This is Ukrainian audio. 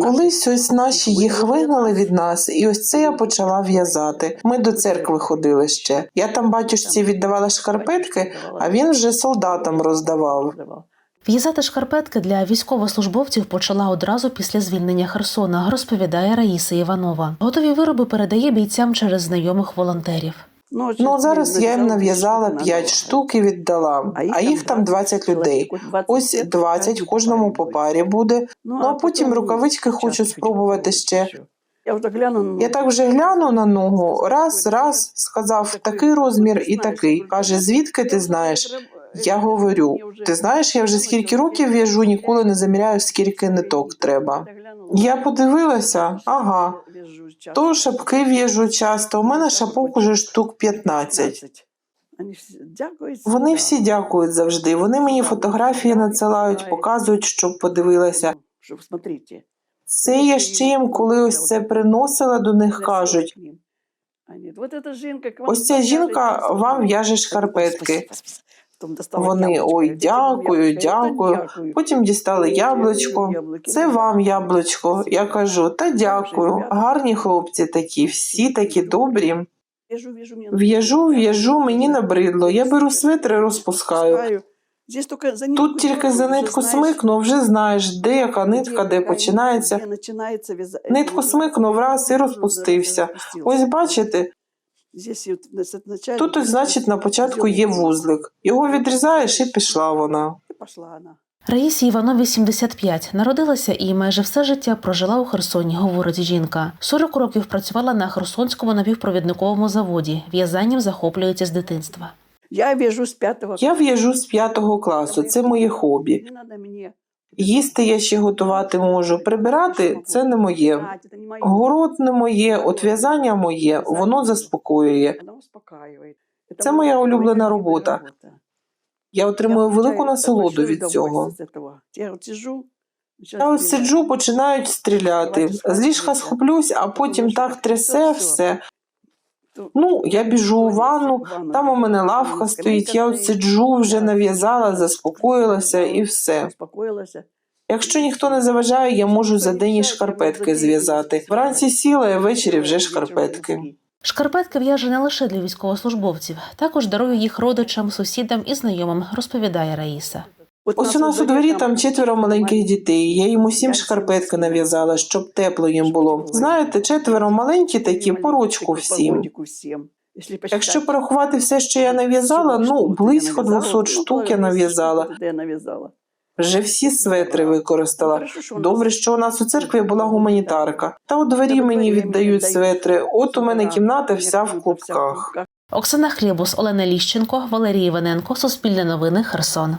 Колись ось наші їх вигнали від нас, і ось це я почала в'язати. Ми до церкви ходили ще. Я там батюшці віддавала шкарпетки, а він вже солдатам роздавав. В'язати шкарпетки для військовослужбовців почала одразу після звільнення Херсона, розповідає Раїса Іванова. Готові вироби передає бійцям через знайомих волонтерів. Ну, Ну зараз я їм нав'язала штук 5 штук і віддала, а їх там 20 людей. Ось 20, кожному по парі буде. Ну а потім рукавички хочу спробувати ще. Я так вже гляну на ногу, раз, раз, сказав такий розмір і такий. Каже, звідки ти знаєш? Я говорю, ти знаєш, я вже скільки років в'яжу, ніколи не заміряю, скільки ниток треба. Я подивилася, ага, то шапки в'яжу часто. У мене шапок уже штук 15. Вони всі дякують завжди. Вони мені фотографії надсилають, показують, щоб подивилася. Це я ще їм, коли ось це приносила до них, кажуть. Ось ця жінка вам в'яже шкарпетки. Вони ой, дякую, дякую. Потім дістали яблучко. Це вам яблучко. Я кажу, та дякую. Гарні хлопці такі, всі такі добрі. В'яжу, в'яжу, мені набридло. Я беру светри, розпускаю. Тут тільки за нитку смикну, вже знаєш, де яка нитка, де починається. Нитку смикнув раз і розпустився. Ось бачите, тут ось, значить, на початку є вузлик. Його відрізаєш і пішла вона. Раїсі Іванові 75. Народилася і майже все життя прожила у Херсоні, говорить жінка. 40 років працювала на Херсонському напівпровідниковому заводі. В'язанням захоплюється з дитинства. Я в'яжу з п'ятого. Я в'яжу з п'ятого класу, це моє хобі. Їсти я ще готувати можу, прибирати це не моє. Город не моє, от в'язання моє, воно заспокоює. Це моя улюблена робота. Я отримую велику насолоду від цього. Я ось сиджу, починають стріляти. З ліжка схоплюсь, а потім так трясе все. Ну, я біжу у ванну, там у мене лавка стоїть, я от сиджу, вже нав'язала, заспокоїлася і все. Якщо ніхто не заважає, я можу за день і шкарпетки зв'язати. Вранці сіла, а ввечері вже шкарпетки. Шкарпетки в'яже не лише для військовослужбовців, також дарує їх родичам, сусідам і знайомим, розповідає Раїса. Ось у нас у дворі там четверо маленьких дітей. Я їм усім шкарпетки нав'язала, щоб тепло їм було. Знаєте, четверо маленькі такі, по рочку всім. Якщо порахувати все, що я нав'язала, ну близько 200 штук я нав'язала. Вже всі светри використала. Добре, що у нас у церкві була гуманітарка. Та у дворі мені віддають светри. От у мене кімната вся в клубках. Оксана Хлєбус, Олена Ліщенко, Валерій Іваненко, Суспільне новини, Херсон.